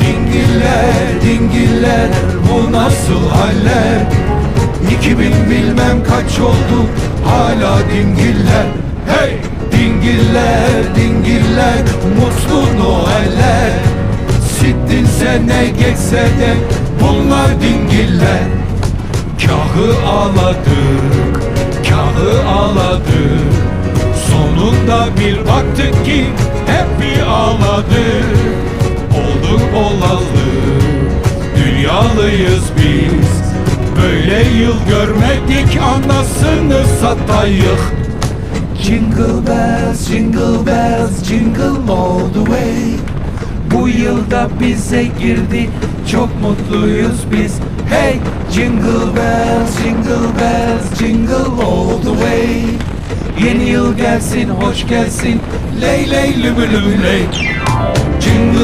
Dingiller dingiller bu nasıl haller? 2000 bilmem kaç oldu hala dingiller. Hey! Dingiller dingiller mutlu Noeller. Sittin sene geçse de bunlar dingiller. Kahı ağladık, kahı ağladık. Sonunda bir baktık ki hep bir ağladık dünyalıyız biz. Böyle yıl görmedik anasını satayık. Jingle bells, jingle bells, jingle all the way. Bu yılda bize girdi, çok mutluyuz biz. Hey! Jingle bells, jingle bells, jingle all the way. Yeni yıl gelsin, hoş gelsin, ley ley lümü ley. Jingle